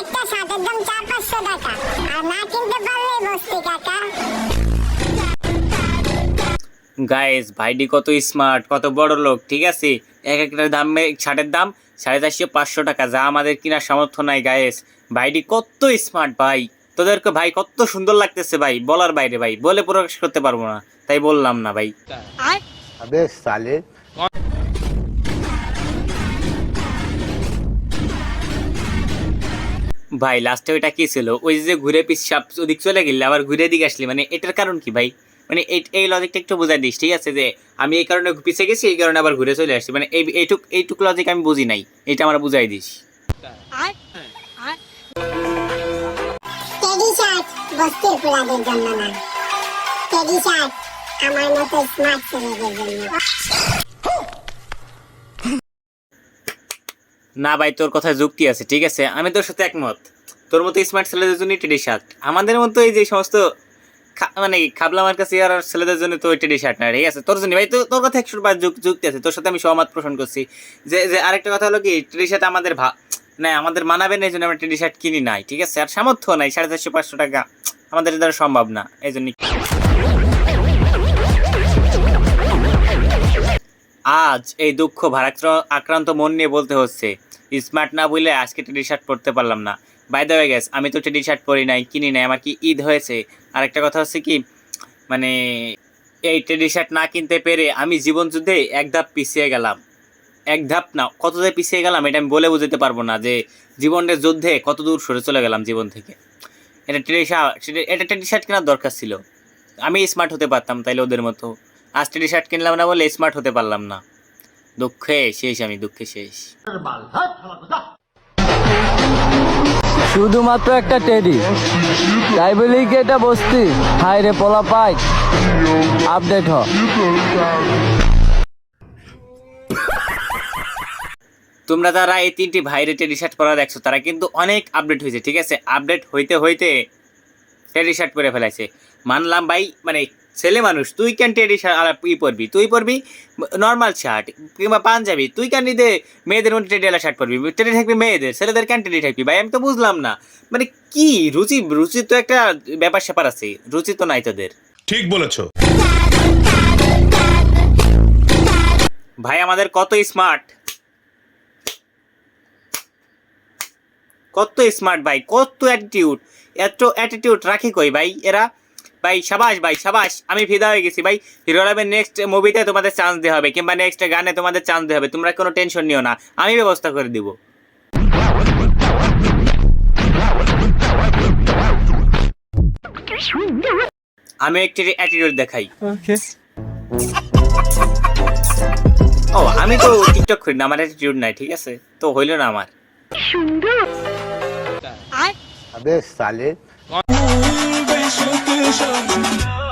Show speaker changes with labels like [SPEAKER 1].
[SPEAKER 1] একটা শার্টের চার পাঁচশো টাকা। আর না কিনতে বস্তি কাকা।
[SPEAKER 2] গাইস ভাইডি কত স্মার্ট কত বড় লোক ঠিক আছে? এক একটা দাম শার্টের দাম সাড়ে চারশো পাঁচশো টাকা যা আমাদের কেনার সামর্থ্য নাই গায়েস ভাইডি কত স্মার্ট ভাই। তোদেরকে ভাই কত সুন্দর লাগতেছে ভাই। বলার বাইরে ভাই। বলে প্রকাশ করতে পারব না তাই বললাম না ভাই।
[SPEAKER 3] আবে সালে।
[SPEAKER 2] ভাই লাস্টে ওইটা কি ছিল? ওই যে ঘুরে পিস সাপ ওদিক চলে গেলে আবার ঘুরে দিকে আসলি মানে এটার কারণ কি ভাই? মানে এই- এই লজিকটা একটু বোঝাই দিস ঠিক আছে? যে আমি এই কারণে পিছিয়ে গেছি এই কারণে আবার ঘুরে চলে আসছি মানে এই এইটুক এইটুক লজিক আমি বুঝি নাই এটা আমার বুঝাই দিস।
[SPEAKER 1] আমার মতো স্মার্ট ছেলেদের জন্য।
[SPEAKER 2] না ভাই, তোর কথায় যুক্তি আছে, ঠিক আছে? আমি তোর সাথে একমত। তোর মতো স্মার্ট ছেলেদের জন্য টেডি শার্ট আমাদের মতো এই যে সমস্ত মানে খাবলামার কাছে আর ছেলেদের জন্য তো টেডি শার্ট না ঠিক আছে? তোর জন্য ভাই, তো তোর কথা একশো বার যুক্তি আছে। তোর সাথে আমি সহমত পোষণ করছি। যে যে আরেকটা কথা হলো কি টেডি শার্ট আমাদের ভা, না, আমাদের মানাবে না, এই জন্য আমরা টেডি শার্ট কিনি নাই, ঠিক আছে? আর সামর্থ্য নাই, সাড়ে চারশো, পাঁচশো টাকা আমাদের দ্বারা সম্ভব না, এই জন্য আজ এই দুঃখ ভারাক্রান্ত আক্রান্ত মন নিয়ে বলতে হচ্ছে। স্মার্ট না বলে আজকে টেডি শার্ট পরতে পারলাম না। বাই দ্য গেস আমি তো টেডি শার্ট পরি নাই, কিনি নাই, আমার কি ঈদ হয়েছে? আর একটা কথা হচ্ছে কি মানে এই টেডি শার্ট না কিনতে পেরে আমি জীবন যুদ্ধে এক ধাপ পিছিয়ে গেলাম। এক ধাপ না, কত যে পিছিয়ে গেলাম এটা আমি বলে বুঝতে পারব না যে জীবনের যুদ্ধে কত দূর সরে চলে গেলাম জীবন থেকে। এটা টেডি শার্ট এটা টেডি শার্ট কেনার দরকার ছিল। আমি স্মার্ট হতে পারতাম তাইলে ওদের মতো। আজ টেডি শার্ট কিনলাম না বলে স্মার্ট হতে পারলাম না। দুঃখে শেষ আমি দুঃখে শেষ।
[SPEAKER 4] শুধুমাত্র একটা টেডি তাই বলেই কি এটা বস্তি? হাই রে পোলা পাই আপডেট হ।
[SPEAKER 2] তোমরা যারা এই তিনটি ভাইরে টেডি শার্ট পরা দেখছ তারা কিন্তু অনেক আপডেট হয়েছে ঠিক আছে? আপডেট হইতে হইতে টেডি শার্ট পরে ফেলাইছে। মানলাম ভাই মানে ছেলে মানুষ তুই কেন টেডি শার্ট ই পরবি? তুই পরবি নর্মাল শার্ট কিংবা পাঞ্জাবি। তুই কেন নিদে মেয়েদের মধ্যে টেডিওয়ালা শার্ট পরবি? টেডি থাকবি মেয়েদের ছেলেদের কেন টেডি থাকবি? ভাই আমি তো বুঝলাম না। মানে কি রুচি রুচি তো একটা ব্যাপার স্যাপার আছে রুচি তো নাই তোদের।
[SPEAKER 5] ঠিক বলেছ।
[SPEAKER 2] ভাই আমাদের কত স্মার্ট কত স্মার্ট ভাই কত অ্যাটিটিউড এত অ্যাটিটিউড রাখে কই ভাই এরা ভাই সাবাস ভাই সাবাস আমি ফিদা হয়ে গেছি ভাই। হিরো আলমের নেক্সট মুভিতে তোমাদের চান্স দেওয়া হবে কিংবা নেক্সট গানে তোমাদের চান্স দেওয়া হবে। তোমরা কোনো টেনশন নিও না আমি ব্যবস্থা করে দিব। আমি একটি অ্যাটিটিউড দেখাই। ও আমি তো টিকটক করি না আমার অ্যাটিটিউড নাই ঠিক আছে? তো হইল না আমার।
[SPEAKER 3] अबे yaşar